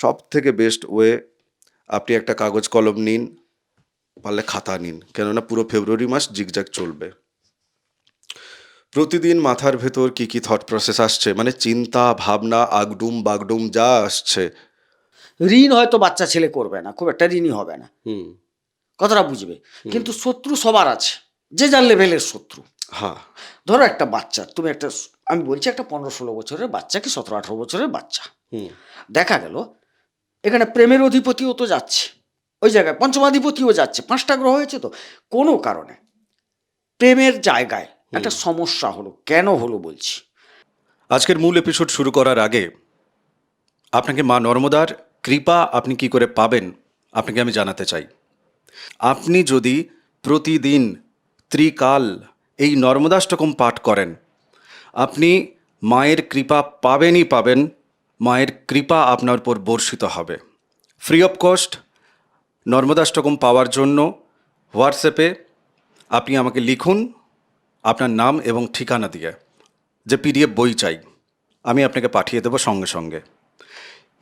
সব থেকে best way আপনি একটা কাগজ কলম নিন পারলে খাতা নিন কেননা পুরো ফেব্রুয়ারি মাস জিগজ্যাগ চলবে। প্রতিদিন মাথার ভেতর কি কি থট প্রসেস আসছে? মানে চিন্তা ভাবনা আগডুম বাগডুম যা আসছে। ঋণ হয়তো বাচ্চা ছেলে করবে না খুব একটা ঋণই হবে না। হুম। কথাটা বুঝবে। কিন্তু শত্রু সবার আছে যে যার লেভেলের শত্রু। হ্যাঁ। ধরো একটা বাচ্চা তুমি একটা আমি বলছি একটা পনেরো ষোলো বছরের বাচ্চা কি সতেরো আঠেরো বছরের বাচ্চা? দেখা গেল এখানে প্রেমের অধিপতিও তো যাচ্ছে। ওই জায়গায় পঞ্চমাধিপতিও যাচ্ছে। পাঁচটা গ্রহ হয়েছে তো? কোনো কারণে। প্রেমের জায়গায় একটা সমস্যা হলো। কেন হলো বলছি? আজকের মূল এপিসোড শুরু করার আগে আপনাকে মা নর্মদার কৃপা আপনি কি করে পাবেন আপনাকে আমি জানাতে চাই। আপনি যদি প্রতিদিন ত্রিকাল এই নর্মদাষ্টকম পাঠ করেন আপনি মায়ের কৃপা পাবেনই পাবেন মায়ের কৃপা আপনার উপর বর্ষিত হবে। ফ্রি অফ কস্ট নর্মদাষ্টকম পাওয়ার জন্য হোয়াটসঅ্যাপে আপনি আমাকে লিখুন আপনার নাম এবং ঠিকানা দিয়ে, যে পিডিএফ বই চাই। আমি আপনাকে পাঠিয়ে দেবো সঙ্গে সঙ্গে।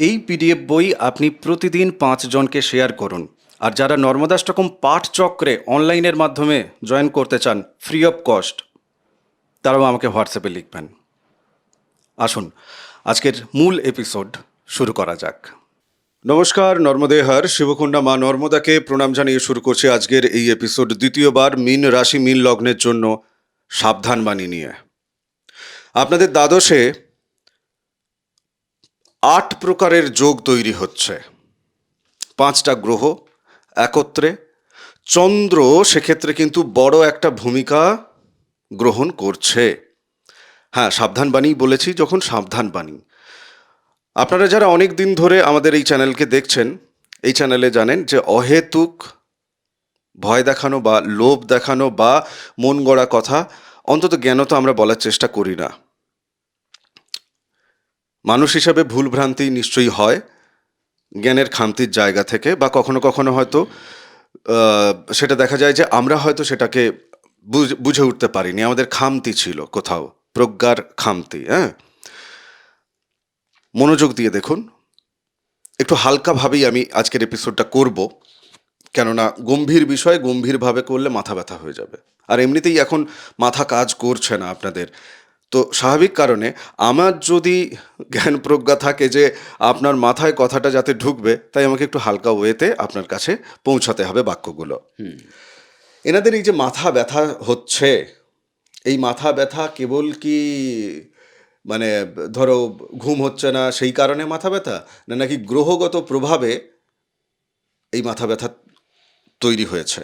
এই পিডিএফ বই আপনি প্রতিদিন পাঁচজনকে শেয়ার করুন। আর যারা নর্মদাষ্টকম পাঠ চক্রে অনলাইনের মাধ্যমে জয়েন করতে চান ফ্রি অফ কস্ট তারাও আমাকে হোয়াটসঅ্যাপে লিখবেন। আসুন আজকের মূল এপিসোড শুরু করা যাক। নমস্কার নর্মদেহার শিবকুণ্ডা মা নর্মদাকে প্রণাম জানিয়ে শুরু করছি আজকের এই এপিসোড দ্বিতীয়বার মিন রাশি, মিন লগ্নের জন্য সাবধান বাণী নিয়ে। আপনাদের দ্বাদশে আট প্রকারের যোগ তৈরি হচ্ছে। পাঁচটা গ্রহ একত্রে। চন্দ্র সেক্ষেত্রে কিন্তু বড় একটা ভূমিকা গ্রহণ করছে। হ্যাঁ সাবধান বাণী বলেছি যখন সাবধান বাণী। আপনারা যারা অনেক দিন ধরে আমাদের এই চ্যানেলকে দেখছেন, এই চ্যানেলে জানেন যে অহেতুক ভয় দেখানো বা লোভ দেখানো বা মন গড়া কথা, অন্তত জ্ঞান তো আমরা বলার চেষ্টা করি না। মানুষ হিসাবে ভুল ভ্রান্তি নিশ্চয়ই হয়, জ্ঞানের খামতির জায়গা থেকে, বা কখনো কখনো হয়তো সেটা দেখা যায় যে আমরা হয়তো সেটাকে বুঝ- বুঝে উঠতে পারিনি, আমাদের খামতি ছিল কোথাও। প্রজ্ঞার খামতি হ্যাঁ? মনোযোগ দিয়ে দেখুন। একটু হালকাভাবেই আমি আজকের এপিসোডটা করব কেননা গম্ভীর বিষয় গম্ভীরভাবে করলে মাথা ব্যথা হয়ে যাবে। আর এমনিতেই এখন মাথা কাজ করছে না আপনাদের। তো স্বাভাবিক কারণে আমার যদি জ্ঞান প্রজ্ঞা থাকে যে আপনার মাথায় কথাটা যাতে ঢুকবে তাই আমাকে একটু হালকা ওয়েতে আপনার কাছে পৌঁছাতে হবে বাক্যগুলো। এনাদের এই যে মাথা ব্যথা হচ্ছে এই মাথা ব্যথা কেবল কি মানে ধরো, ঘুম হচ্ছে না সেই কারণে মাথা ব্যথা? না নাকি গ্রহগত প্রভাবে এই মাথা ব্যথা তৈরি হয়েছে?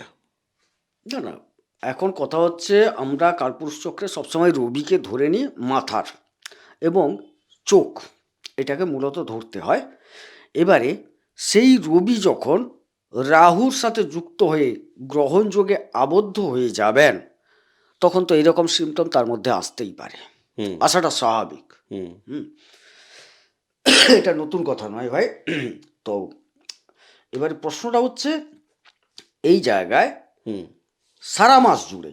না না। এখন কথা হচ্ছে আমরা কালপুরুষ চক্রে সবসময় রবিকে ধরে নিই মাথার এবং চোখ। এটাকে মূলত ধরতে হয়। এবারে সেই রবি যখন রাহুর সাথে যুক্ত হয়ে গ্রহণযোগে আবদ্ধ হয়ে যাবেন তখন তো এরকম সিমটম তার মধ্যে আসতেই পারে। হুম। আসাটা স্বাভাবিক। হুম। এটা নতুন কথা নয় ভাই। তো এবারে প্রশ্নটা হচ্ছে এই জায়গায় হুম। সারা মাস জুড়ে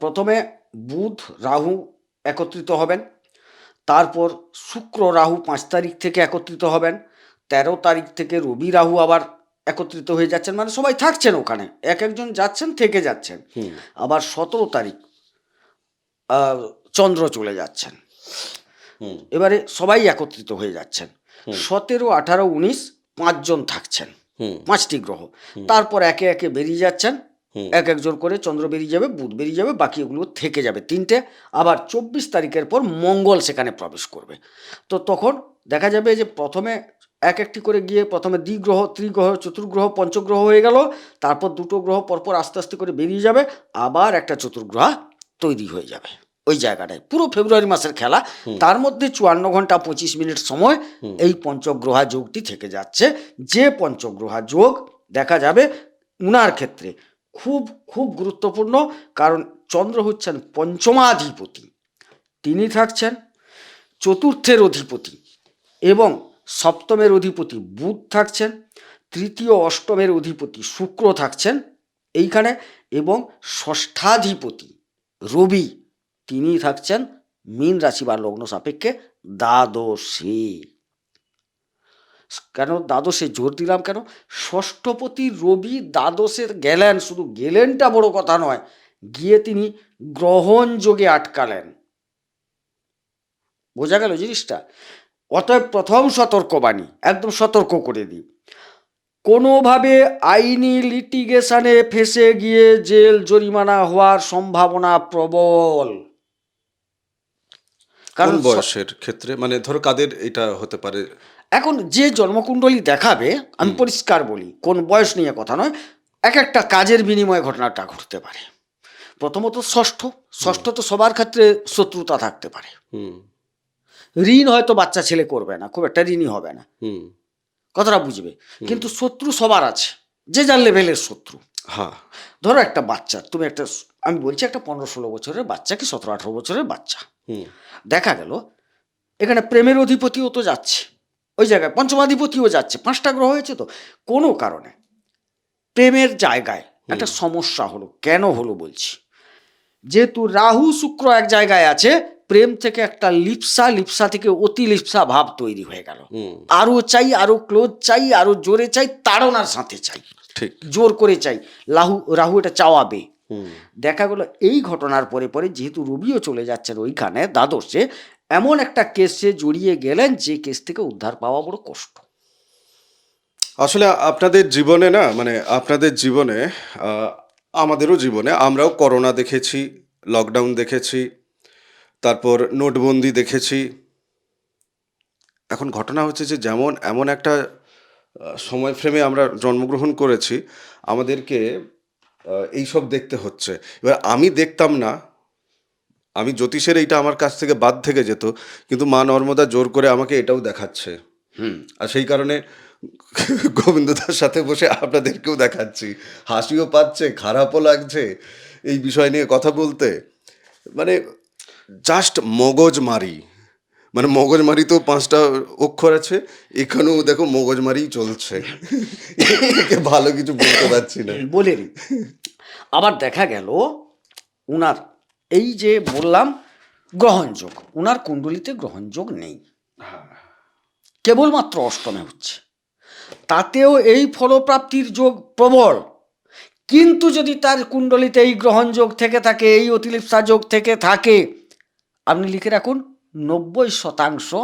প্রথমে বুধ রাহু একত্রিত হবেন তারপর শুক্র রাহু পাঁচ তারিখ থেকে একত্রিত হবেন তেরো তারিখ থেকে রবি রাহু আবার একত্রিত হয়ে যাচ্ছেন। মানে সবাই থাকছেন ওখানে। এক একজন যাচ্ছেন থেকে যাচ্ছেন। আবার সতেরো তারিখ আহ, চন্দ্র চলে যাচ্ছেন। এবারে সবাই একত্রিত হয়ে যাচ্ছেন। সতেরো আঠারো উনিশ পাঁচজন থাকছেন। পাঁচটি গ্রহ। তারপর একে একে বেরিয়ে যাচ্ছেন। এক একজন করে চন্দ্র বেরিয়ে যাবে বুধ বেরিয়ে যাবে বাকি এগুলো থেকে যাবে। তিনটে আবার চব্বিশ তারিখের পর মঙ্গল সেখানে প্রবেশ করবে। তো তখন দেখা যাবে যে প্রথমে এক একটি করে গিয়ে প্রথমে দ্বিগ্রহ ত্রিগ্রহ চতুর্গ্রহ পঞ্চগ্রহ হয়ে গেল। তারপর দুটো গ্রহ পরপর আস্তে আস্তে করে বেরিয়ে যাবে। আবার একটা চতুর্গ্রহ তৈরি হয়ে যাবে। ওই জায়গাটায়। পুরো ফেব্রুয়ারি মাসের খেলা। তার মধ্যে চুয়ান্ন ঘণ্টা পঁচিশ মিনিট সময় এই পঞ্চগ্রহা যোগটি থেকে যাচ্ছে। যে পঞ্চগ্রহা যোগ দেখা যাবে উনার ক্ষেত্রে খুব খুব গুরুত্বপূর্ণ। কারণ চন্দ্র হচ্ছেন পঞ্চমাধিপতি। তিনি থাকছেন চতুর্থের অধিপতি এবং সপ্তমের অধিপতি বুধ থাকছেন, তৃতীয়, অষ্টমের অধিপতি শুক্র থাকছেন এইখানে এবং ষষ্ঠাধিপতি রবি তিনি থাকছেন মীন রাশি বা লগ্ন সাপেক্ষে দ্বাদশে। কেন দ্বাদশে জোর দিলাম কেন? ষষ্ঠপতি রবি দ্বাদশের গেলেন শুধু গেলেনটা বড় কথা নয় গিয়ে তিনি গ্রহণ যোগে আটকালেন। বোঝা গেল জিনিসটা? অতএব প্রথম সতর্কবাণী একদম সতর্ক করে দিই। কোনোভাবে আইনি লিটিগেশনে ফেসে গিয়ে জেল জরিমানা হওয়ার সম্ভাবনা প্রবল। কারণ বয়সের ক্ষেত্রে? মানে ধরো কাদের এটা হতে পারে? এখন যে জন্মকুণ্ডলী দেখাবে আমি পরিষ্কার বলি কোন বয়স নিয়ে কথা নয় এক একটা কাজের বিনিময়ে ঘটনাটা ঘটতে পারে। প্রথমত ষষ্ঠ ষষ্ঠ তো সবার ক্ষেত্রে শত্রুতা থাকতে পারে। হুম। ঋণ হয়তো বাচ্চা ছেলে করবে না খুব একটা ঋণই হবে না। হুম। কথাটা বুঝবে। কিন্তু শত্রু সবার আছে যে যার লেভেলের শত্রু। হ্যাঁ। ধরো একটা বাচ্চা তুমি একটা আমি বলছি একটা পনেরো ষোলো বছরের বাচ্চা কি সতেরো আঠেরো বছরের বাচ্চা? দেখা গেল এখানে প্রেমের অধিপতিও তো যাচ্ছে। ওই জায়গায় পঞ্চমাধিপতিও যাচ্ছে পাঁচটা গ্রহ হয়েছে তো। কোনো কারণে প্রেমের জায়গায় একটা সমস্যা হলো কেন হলো বলছি? যেহেতু রাহু শুক্র এক জায়গায় আছে প্রেম থেকে একটা লিপসা লিপসা থেকে অতি লিপসা ভাব তৈরি হয়ে গেল। আরও চাই আরও ক্লোজ চাই আরও জোরে চাই তাড়নার সাথে চাই। ঠিক। জোর করে চাই। রাহু রাহু এটা চাওয়াবে। দেখা গেল এই ঘটনার পরে পরে যেহেতু রবিও চলে যাচ্ছেন ওইখানে দ্বাদশে এমন একটা কেসে জড়িয়ে গেলেন যে কেস থেকে উদ্ধার পাওয়া বড় কষ্ট। আসলে আপনাদের জীবনে না মানে আপনাদের জীবনে আমাদেরও জীবনে আমরাও করোনা দেখেছি লকডাউন দেখেছি, তারপর নোটবন্দি দেখেছি। এখন ঘটনা হচ্ছে যে যেমন, এমন একটা সময় ফ্রেমে আমরা জন্মগ্রহণ করেছি, আমাদেরকে এইসব দেখতে হচ্ছে। এবার আমি দেখতাম না আমি জ্যোতিষের এইটা আমার কাছ থেকে বাদ থেকে যেত, কিন্তু মা নর্মদা জোর করে আমাকে এটাও দেখাচ্ছে। হুম, আর সেই কারণে গোবিন্দদার সাথে বসে আপনাদেরকেও দেখাচ্ছি। হাসিও পাচ্ছে, খারাপও লাগছে, এই বিষয় নিয়ে কথা বলতে। মানে জাস্ট মগজমারি মানে মগজমারি তো পাঁচটা অক্ষর আছে, এখানেও দেখো মগজমারি চলছে। ভালো কিছু বলতে পারছি না। বলে আবার দেখা গেল, উনার এই যে বললাম, গ্রহণযোগ। ওনার কুণ্ডলিতে গ্রহণযোগ নেই। কেবলমাত্র অষ্টমে হচ্ছে। তাতেও এই ফলপ্রাপ্তির যোগ প্রবল। কিন্তু যদি তার কুণ্ডলিতে এই গ্রহণযোগ থেকে থাকে, এই অতিলিপ্সা যোগ থেকে থাকে, আপনি লিখে রাখুন, নব্বই শতাংশ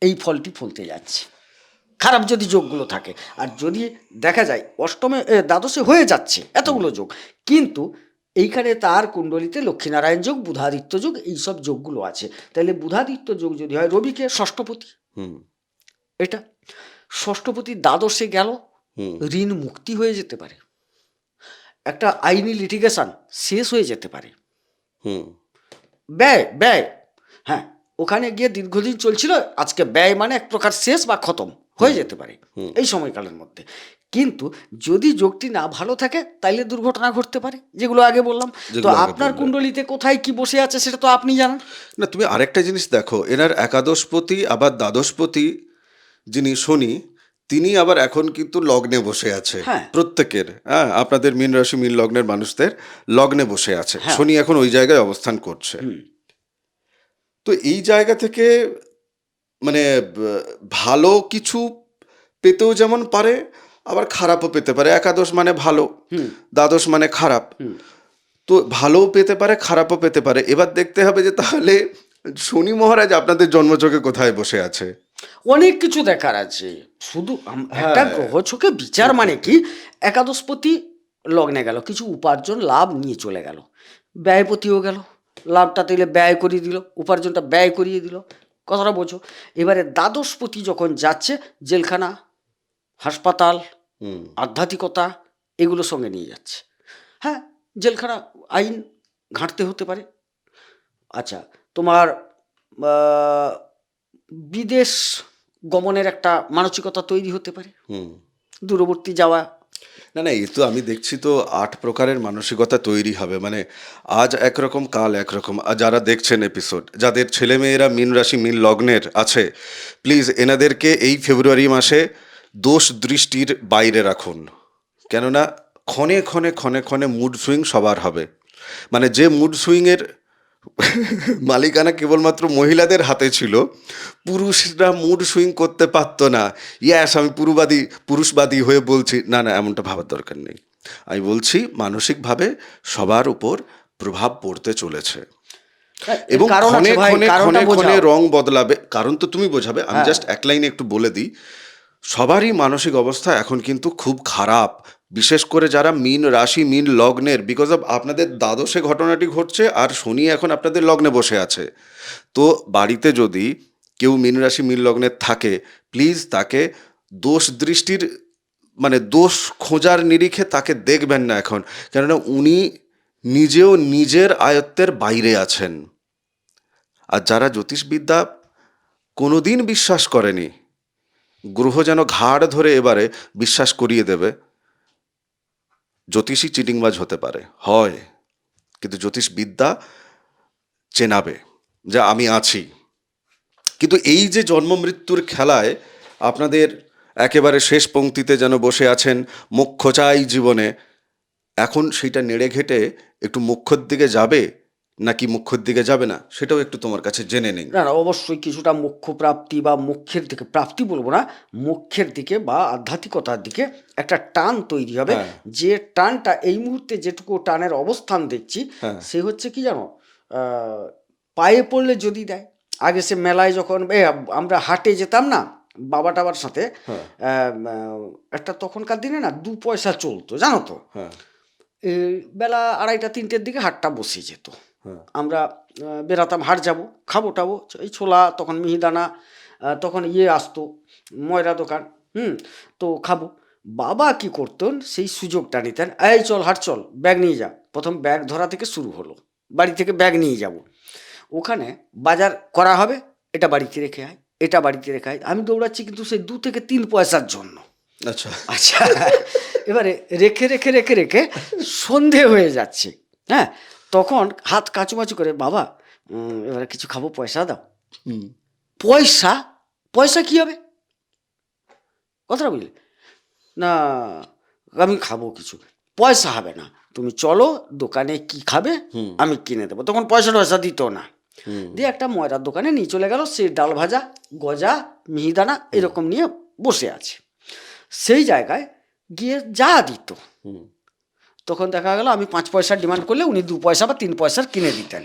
এই ফলটি ফলতে যাচ্ছে। খারাপ যদি যোগগুলো থাকে। আর যদি দেখা যায়, অষ্টমে দ্বাদশে হয়ে যাচ্ছে এতগুলো যোগ, কিন্তু এইখানে তার কুণ্ডলিতে লক্ষ্মীনারায়ণ যোগ বুধাদিত্য যোগ এইসব যোগগুলো আছে। তাহলে বুধাদিত্য যোগ যদি হয় রবিকে ষষ্ঠপতি। হুম। এটা ষষ্ঠপতি দ্বাদশে গেল ঋণ মুক্তি হয়ে যেতে পারে। একটা আইনি লিটিগেশন শেষ হয়ে যেতে পারে। হুম। ব্যয় ব্যয়। হ্যাঁ ওখানে গিয়ে দীর্ঘদিন চলছিল আজকে ব্যয় মানে এক প্রকার শেষ বা খতম হয়ে যেতে পারে। এই সময়কালের মধ্যে। কিন্তু যদি যোগটি না ভালো থাকে তাইলে দুর্ঘটনা ঘটতে পারে যেগুলো আগে বললাম তো আপনার বললেন। কুণ্ডলিতে কোথায় কি বসে আছে সেটা তো আপনি জানেন না তুমি আরেকটা জিনিস দেখো এনার একাদশপতি আবার দ্বাদশপতি যিনি শনি তিনি আবার এখন কিন্তু লগ্নে বসে আছে হ্যাঁ। প্রত্যেকের হ্যাঁ আপনাদের মীন রাশি মীন লগ্নের মানুষদের লগ্নে বসে আছে হ্যাঁ। শনি এখন ওই জায়গায় অবস্থান করছে তো এই জায়গা থেকে মানে ভালো কিছু পেতেও যেমন পারে আবার খারাপও পেতে পারে। একাদশ মানে ভালো দ্বাদশ মানে খারাপ। তো ভালোও পেতে পারে খারাপও পেতে পারে। এবার দেখতে হবে যে তাহলে শনি মহারাজ আপনাদের জন্মযোগে কোথায় বসে আছে? অনেক কিছু দেখার আছে। শুধু হ্যাঁ। একটা গ্রহ চোখে বিচার মানে কি? একাদশপতি লগ্নে গেল কিছু উপার্জন লাভ নিয়ে চলে গেল। ব্যয়পতিও গেল লাভটা তাইলে ব্যয় করিয়ে দিল উপার্জনটা ব্যয় করিয়ে দিল। কথাটা বোঝো। এবারে দ্বাদশপতি যখন যাচ্ছে জেলখানা হাসপাতাল আধ্যাত্মিকতা এগুলো সঙ্গে নিয়ে যাচ্ছে। হ্যাঁ জেলখানা আইন ঘাঁটতে হতে পারে। আচ্ছা তোমার বিদেশ গমনের একটা মানসিকতা তৈরি হতে পারে। হুম। দূরবর্তী যাওয়া। না না এই তো আমি দেখছি তো আট প্রকারের মানসিকতা তৈরি হবে। মানে আজ একরকম কাল একরকম। আর যারা দেখছেন এপিসোড যাদের ছেলেমেয়েরা মিন রাশি মিন লগ্নের আছে প্লিজ এনাদেরকে এই ফেব্রুয়ারি মাসে দোষ দৃষ্টির বাইরে রাখুন। কেননা ক্ষণে ক্ষণে ক্ষণে ক্ষণে মুড সুইং সবার হবে। মানে যে মুড সুইংয়ের মালিকানা কেবলমাত্র মহিলাদের হাতে ছিল পুরুষরা মুড সুইং করতে পারতো না। ইয়াস আমি পুরুবাদী পুরুষবাদী হয়ে বলছি না না এমনটা ভাবার দরকার নেই। আমি বলছি মানসিকভাবে সবার উপর প্রভাব পড়তে চলেছে। এবং ক্ষণে ক্ষণে ক্ষণে ক্ষণে রং বদলাবে কারণ তো তুমি বোঝাবে আমি জাস্ট এক লাইনে একটু বলে দিই সবারই মানসিক অবস্থা এখন কিন্তু খুব খারাপ। বিশেষ করে যারা মিন রাশি, মিন লগ্নের বিকজ অফ আপনাদের দ্বাদশে ঘটনাটি ঘটছে আর শনি এখন আপনাদের লগ্নে বসে আছে। তো বাড়িতে যদি কেউ মিন রাশি, মিন লগ্নের থাকে প্লিজ তাকে দোষ দৃষ্টির মানে দোষ খোঁজার নিরিখে তাকে দেখবেন না এখন। কেননা উনি নিজেও নিজের আয়ত্তের বাইরে আছেন। আর যারা জ্যোতিষবিদ্যা কোনোদিন বিশ্বাস করেনি গ্রহ যেন ঘাড় ধরে এবারে বিশ্বাস করিয়ে দেবে, জ্যোতিষী চিটিংবাজ হতে পারে। হয়, কিন্তু জ্যোতিষবিদ্যা চেনাবে যা আমি আছি। কিন্তু এই যে জন্ম মৃত্যুর খেলায় আপনাদের একেবারে শেষ পংক্তিতে যেন বসে আছেন মোক্ষ চাই জীবনে, এখন সেটা নেড়ে ঘেটে একটু মুখ্যর দিকে যাবে নাকি মুখ্যর দিকে যাবে না? সেটাও একটু তোমার কাছে জেনে নেই। না না অবশ্যই কিছুটা মোক্ষ প্রাপ্তি বা মোক্ষের দিকে প্রাপ্তি বলব না মোক্ষের দিকে বা আধ্যাত্মিকতার দিকে একটা টান তৈরি হবে। হ্যাঁ। যে টানটা এই মুহূর্তে যেটুকু টানের অবস্থান দেখছি হ্যাঁ। সে হচ্ছে কি জানো? পায়ে পড়লে যদি দেয় আগে সে মেলায় যখন এ, আমরা হাটে যেতাম না বাবা টাবার সাথে হ্যাঁ। একটা তখনকার দিনে না দু পয়সা চলতো জানো তো? বেলা আড়াইটা তিনটের দিকে হাটটা বসে যেত। আমরা বেরাতাম হাট যাব খাব টাবো। এই ছোলা তখন মিহিদানা তখন ইয়ে আসতো ময়রা দোকান হুম তো খাব। বাবা কি করতেন সেই সুযোগটা নিতেন এই চল হাট চল ব্যাগ নিয়ে যা। প্রথম ব্যাগ ধরা থেকে শুরু হলো বাড়ি থেকে ব্যাগ নিয়ে যাব। ওখানে বাজার করা হবে এটা বাড়িতে রেখে আয় এটা বাড়িতে রেখে আয়। আমি দৌড়াচ্ছি কিন্তু সেই দু থেকে তিন পয়সার জন্য। আচ্ছা। আচ্ছা এবারে রেখে রেখে রেখে রেখে সন্ধে হয়ে যাচ্ছে হ্যাঁ? তখন হাত কাচুমাচু করে বাবা এবারে কিছু খাব পয়সা দাও। হুম। পয়সা? পয়সা কি হবে? কথাটা বুঝলে? না আমি খাব কিছু। পয়সা হবে না। তুমি চলো দোকানে কি খাবে। আমি কিনে দেবো। তখন পয়সা টয়সা দিত না। হুম। দিয়ে একটা ময়রার দোকানে নিয়ে চলে গেল সে ডাল ভাজা গজা মিহিদানা এরকম নিয়ে বসে আছে। সেই জায়গায় গিয়ে যা দিত হুম। তখন দেখা গেল আমি পাঁচ পয়সার ডিমান্ড করলে উনি দু পয়সা বা তিন পয়সার কিনে দিতেন।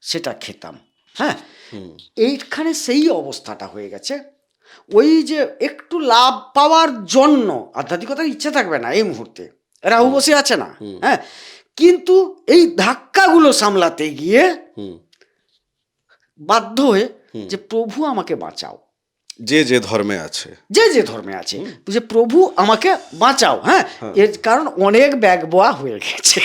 সেটা খেতাম হ্যাঁ? এইখানে সেই অবস্থাটা হয়ে গেছে। ওই যে একটু লাভ পাওয়ার জন্য আধ্যাত্মিকতার ইচ্ছে থাকবে না এই মুহূর্তে। রাহু বসে আছে না হ্যাঁ? কিন্তু এই ধাক্কাগুলো সামলাতে গিয়ে হুম। বাধ্য হয়ে যে প্রভু আমাকে বাঁচাও। যে যে ধর্মে আছে। যে যে ধর্মে আছে যে প্রভু আমাকে বাঁচাও হ্যাঁ? এর কারণ অনেক ব্যাগ বোয়া হয়ে গেছে।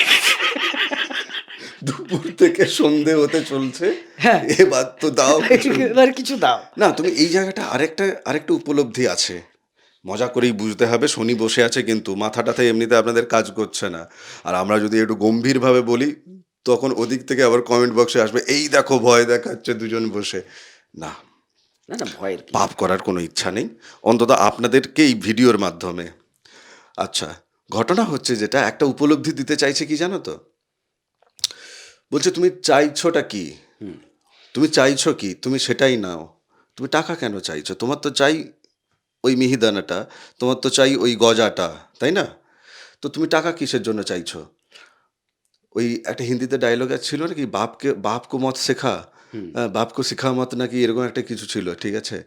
দুপুর থেকে সন্ধে হতে চলছে হ্যাঁ। এবার তো দাও এবার কিছু দাও। না তুমি এই জায়গাটা আরেকটা আরেকটা উপলব্ধি আছে। মজা করেই বুঝতে হবে শনি বসে আছে কিন্তু মাথাটাতে এমনিতে আপনাদের কাজ করছে না। আর আমরা যদি একটু গম্ভীরভাবে বলি তখন ওদিক থেকে আবার কমেন্ট বক্সে আসবে এই দেখো ভয় দেখাচ্ছে দুজন বসে। না। না না ভয়ের কি? পাপ করার কোনো ইচ্ছা নেই। অন্তত আপনাদেরকে এই ভিডিওর মাধ্যমে। আচ্ছা ঘটনা হচ্ছে যেটা একটা উপলব্ধি দিতে চাইছে কি জানো তো? বলছে তুমি চাইছোটা কি? তুমি চাইছো কি? তুমি সেটাই নাও। তুমি টাকা কেন চাইছো? তোমার তো চাই ওই মিহিদানাটা তোমার তো চাই ওই গজাটা তাই না? তো তুমি টাকা কিসের জন্য চাইছো? ওই একটা হিন্দিতে ডায়লগ ছিল নাকি? বাপকে বাপকো মত শেখা। বাপকো শিখা মত নাকি এরকম একটা কিছু ছিল ঠিক আছে?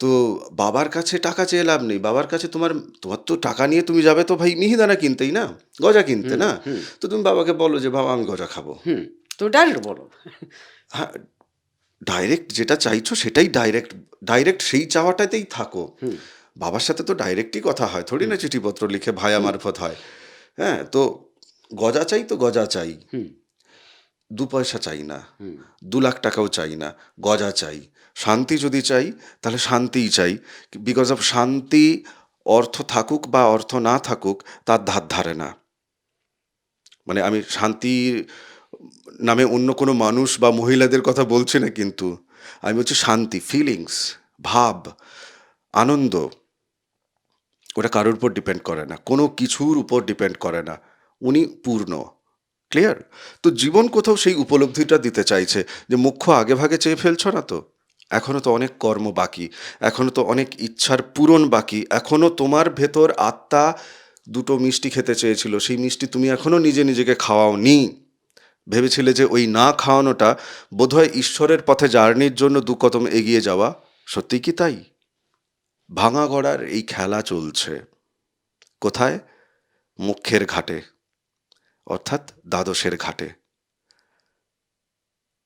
তো বাবার কাছে টাকা চেয়ে লাভ নেই বাবার কাছে তোমার তোমার তো টাকা নিয়ে তুমি যাবে তো ভাই মিহিদানা কিনতেই না? গজা কিনতে না? তো তুমি বাবাকে বলো যে বাবা আমি গজা খাব। তো ডাইরেক্ট বলো। হ্যাঁ ডাইরেক্ট যেটা চাইছো সেটাই ডাইরেক্ট ডাইরেক্ট সেই চাওয়াটাতেই থাকো। বাবার সাথে তো ডাইরেক্টই কথা হয় থোড়ি না চিঠিপত্র লিখে ভায়া মারফত হয়। হ্যাঁ তো গজা চাই তো গজা চাই। হুম। দু পয়সা চাই না দু লাখ টাকাও চাই না গজা চাই। শান্তি যদি চাই তাহলে শান্তিই চাই। বিকজ অফ শান্তি অর্থ থাকুক বা অর্থ না থাকুক তার ধার ধারে না। মানে আমি শান্তির নামে অন্য কোনো মানুষ বা মহিলাদের কথা বলছি না কিন্তু আমি বলছি শান্তি ফিলিংস ভাব আনন্দ ওটা কারোর উপর ডিপেন্ড করে না কোনো কিছুর উপর ডিপেন্ড করে না। উনি পূর্ণ। ক্লিয়ার তো জীবন কোথাও সেই উপলব্ধিটা দিতে চাইছে যে মুখ্য আগে ভাগে চেয়ে ফেলছ না তো? এখনও তো অনেক কর্ম বাকি এখনও তো অনেক ইচ্ছার পূরণ বাকি এখনও তোমার ভেতর আত্মা দুটো মিষ্টি খেতে চেয়েছিল, সেই মিষ্টি তুমি এখনও নিজে নিজেকে খাওয়াও নি ভেবেছিলে যে ওই না খাওয়ানোটা বোধহয় ঈশ্বরের পথে জার্নির জন্য দু কদম এগিয়ে যাওয়া, সত্যি কি তাই? ভাঙা গড়ার এই খেলা চলছে। কোথায়? মুখ্যের ঘাটে। অর্থাৎ দ্বাদশের ঘাটে।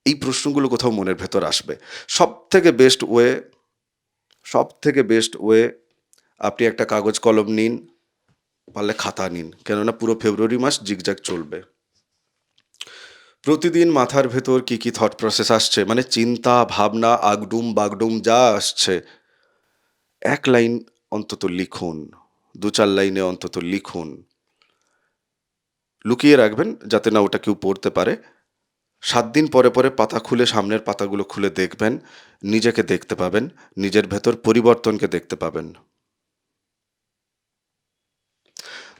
এই প্রশ্নগুলো কোথাও মনের ভেতর আসবে। সব থেকে বেস্ট ওয়ে সব থেকে বেস্ট ওয়ে আপনি একটা কাগজ কলম নিন, পারলে খাতা নিন, কেননা পুরো ফেব্রুয়ারি মাস জিগজাগ চলবে। প্রতিদিন মাথার ভেতর কি কি থট প্রসেস আসছে? মানে চিন্তা, ভাবনা, আগডুম, বাগডুম যা আসছে, এক লাইন অন্তত লিখুন, দু চার লাইনে অন্তত লিখুন। লুকিয়ে রাখবেন যাতে না ওটা কেউ পড়তে পারে। সাত দিন পরে পরে পাতা খুলে সামনের পাতাগুলো খুলে দেখবেন নিজেকে দেখতে পাবেন নিজের ভেতর পরিবর্তনকে দেখতে পাবেন।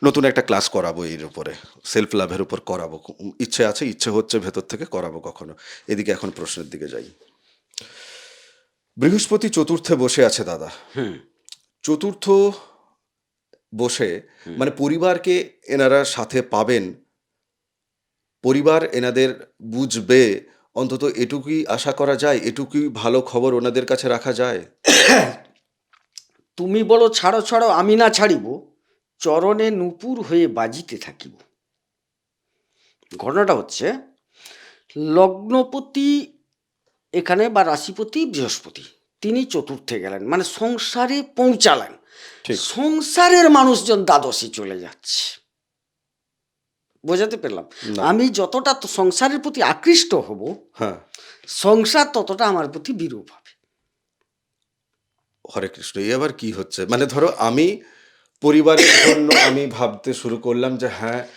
নতুন একটা ক্লাস করাবো এর উপরে সেলফ লাভের উপর করাবো। ইচ্ছে আছে ইচ্ছে হচ্ছে ভেতর থেকে করাবো কখনো। এদিকে এখন প্রশ্নের দিকে যাই। বৃহস্পতি চতুর্থে বসে আছে দাদা। চতুর্থ বসে মানে পরিবারকে এনারা সাথে পাবেন। পরিবার এনাদের বুঝবে অন্তত এটুকুই আশা করা যায় এটুকুই ভালো খবর ওনাদের কাছে রাখা যায়। তুমি বলো ছাড়ো ছাড়ো আমি না ছাড়িব। চরণে নুপুর হয়ে বাজিতে থাকিব। ঘটনাটা হচ্ছে লগ্নপতি এখানে বা রাশিপতি বৃহস্পতি তিনি চতুর্থে গেলেন মানে সংসারে পৌঁছালেন। সংসারের মানুষজন দ্বাদশী চলে যাচ্ছে। বোঝাতে পারলাম? আমি যতটা সংসারের প্রতি আকৃষ্ট হব হ্যাঁ। সংসার ততটা আমার প্রতি বিরূপ হবে। হরে কৃষ্ণ এই আবার কি হচ্ছে? মানে ধরো আমি পরিবারের জন্য আমি ভাবতে শুরু করলাম যে হ্যাঁ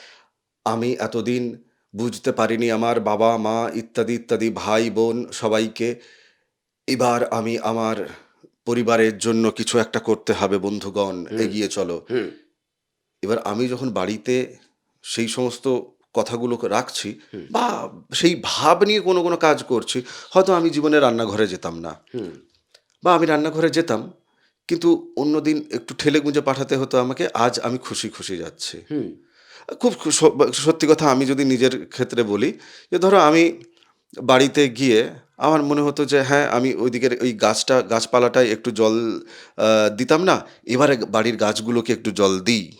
আমি এতদিন বুঝতে পারিনি আমার বাবা মা ইত্যাদি ইত্যাদি ভাই বোন সবাইকে। এবার আমি আমার পরিবারের জন্য কিছু একটা করতে হবে বন্ধুগণ এগিয়ে চলো। এবার আমি যখন বাড়িতে সেই সমস্ত কথাগুলো রাখছি বা সেই ভাব নিয়ে কোনো কোনো কাজ করছি হয়তো আমি জীবনে রান্নাঘরে যেতাম না। বা আমি রান্নাঘরে যেতাম কিন্তু অন্যদিন একটু ঠেলে গুঁজে পাঠাতে হতো আমাকে আজ আমি খুশি খুশি যাচ্ছি। খুব সত্যি কথা আমি যদি নিজের ক্ষেত্রে বলি যে ধরো আমি বাড়িতে গিয়ে আমার মনে হতো যে হ্যাঁ আমি ওইদিকের ওই গাছটা গাছপালাটায় একটু জল দিতাম না এবারে বাড়ির গাছগুলোকে একটু জল দিই।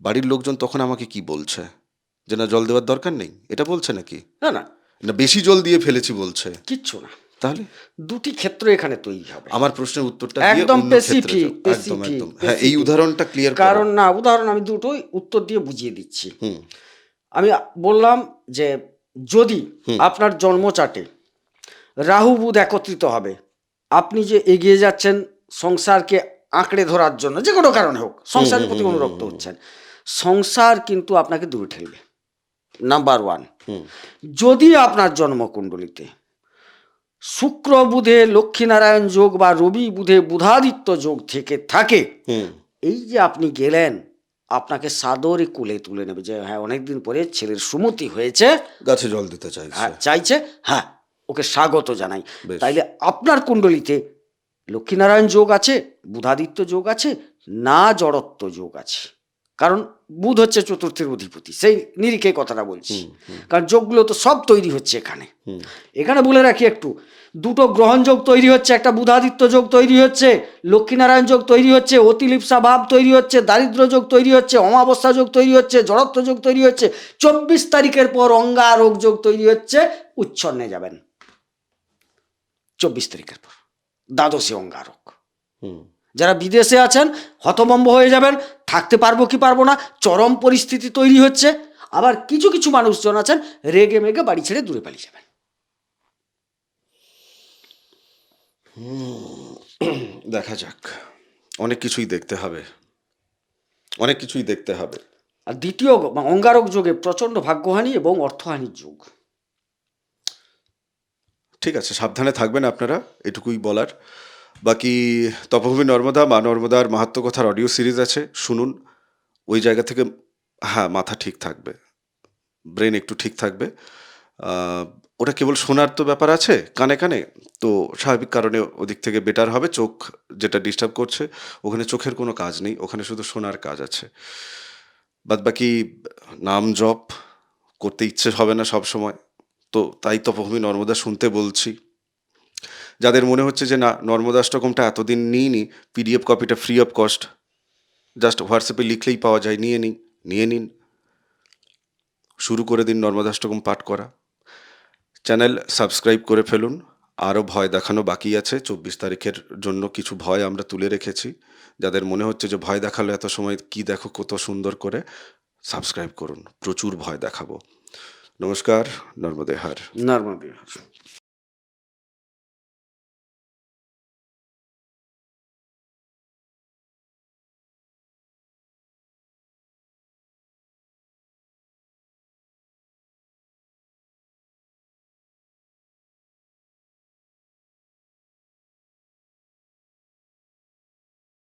বাড়ির লোকজন তখন আমাকে কি বলছে? যে না জল দেওয়ার দরকার নেই। এটা বলছে নাকি? না না। না বেশি জল দিয়ে ফেলেছি বলছে। কিচ্ছু না। তাহলে? দুটি ক্ষেত্র এখানে তৈরি হবে। আমার প্রশ্নের উত্তরটা একদম। একদম একদম। হ্যাঁ এই উদাহরণটা ক্লিয়ার কারণ না উদাহরণ আমি দুটোই উত্তর দিয়ে বুঝিয়ে দিচ্ছি। হুম। আমি বললাম যে যদি আপনার জন্মচাটে রাহু বুধ একত্রিত হবে আপনি যে এগিয়ে যাচ্ছেন সংসারকে আঁকড়ে ধরার জন্য যে কোনো কারণে হোক সংসারের প্রতি অনুরক্ত হচ্ছেন সংসার কিন্তু আপনাকে দূরে ঠেলবে। নাম্বার ওয়ান যদি আপনার জন্মকুণ্ডলিতে শুক্র বুধে লক্ষ্মীনারায়ণ যোগ বা রবি বুধে বুধাদিত্য যোগ থেকে থাকে এই যে আপনি গেলেন আপনাকে সাদরে কুলে তুলে নেবে যে হ্যাঁ অনেকদিন পরে ছেলের সুমতি হয়েছে। গাছে জল দিতে চাই হ্যাঁ চাইছে। হ্যাঁ ওকে স্বাগত জানাই। তাইলে আপনার কুণ্ডলিতে লক্ষ্মীনারায়ণ যোগ আছে বুধাদিত্য যোগ আছে না জড়ত্ব যোগ আছে। কারণ বুধ হচ্ছে চতুর্থের অধিপতি সেই নিরিখে কথাটা বলছি। কারণ যোগগুলো তো সব তৈরি হচ্ছে এখানে। এখানে বলে রাখি একটু দুটো গ্রহণ যোগ তৈরি হচ্ছে একটা বুধাদিত্য যোগ তৈরি হচ্ছে লক্ষ্মীনারায়ণ যোগ তৈরি হচ্ছে অতিলিপ্সা ভাব তৈরি হচ্ছে দারিদ্র যোগ তৈরি হচ্ছে অমাবস্যা যোগ তৈরি হচ্ছে জড়ত্ব যোগ তৈরি হচ্ছে চব্বিশ তারিখের পর অঙ্গারোগ যোগ তৈরি হচ্ছে উচ্ছন্নে যাবেন। চব্বিশ তারিখের পর দ্বাদশী অঙ্গারক হুম। যারা বিদেশে আছেন হতভম্ব হয়ে যাবেন থাকতে পারব কি পারব না চরম পরিস্থিতি তৈরি হচ্ছে আবার কিছু কিছু মানুষজন আছেন রেগে মেগে বাড়ি ছেড়ে দূরে পালিয়ে যাবেন। দেখা যাক। অনেক কিছুই দেখতে হবে। অনেক কিছুই দেখতে হবে। আর দ্বিতীয় অঙ্গারক যোগে প্রচণ্ড ভাগ্যহানি এবং অর্থহানির যোগ। ঠিক আছে সাবধানে থাকবেন আপনারা এটুকুই বলার। বাকি তপভূমি নর্মদা মা নর্মদার মাহাত্ম কথার অডিও সিরিজ আছে শুনুন। ওই জায়গা থেকে হ্যাঁ মাথা ঠিক থাকবে। ব্রেন একটু ঠিক থাকবে। ওটা কেবল শোনার তো ব্যাপার আছে, কানে কানে। তো স্বাভাবিক কারণে ওদিক থেকে বেটার হবে, চোখ যেটা ডিস্টার্ব করছে, ওখানে চোখের কোনো কাজ নেই, ওখানে শুধু শোনার কাজ আছে। বাদ বাকি নাম জপ করতে ইচ্ছে হবে না সব সময়। তো তাই তপভূমি নর্মদা শুনতে বলছি। যাদের মনে হচ্ছে যে না, নর্মদা নর্মদাষ্টকমটা এতদিন নিইনি পিডিএফ কপিটা ফ্রি অফ কস্ট জাস্ট হোয়াটসঅ্যাপে লিখলেই পাওয়া যায়, নিয়ে নিন নিয়ে নিন। শুরু করে দিন নর্মদাষ্টকম পাঠ করা। চ্যানেল সাবস্ক্রাইব করে ফেলুন। আরও ভয় দেখানো বাকি আছে। চব্বিশ তারিখের জন্য কিছু ভয় আমরা তুলে রেখেছি। যাদের মনে হচ্ছে যে ভয় দেখাল এত সময় কি দেখো, কত সুন্দর করে, সাবস্ক্রাইব করুন। প্রচুর ভয় দেখাবো। নমস্কার নর্মদেহার নর্মদে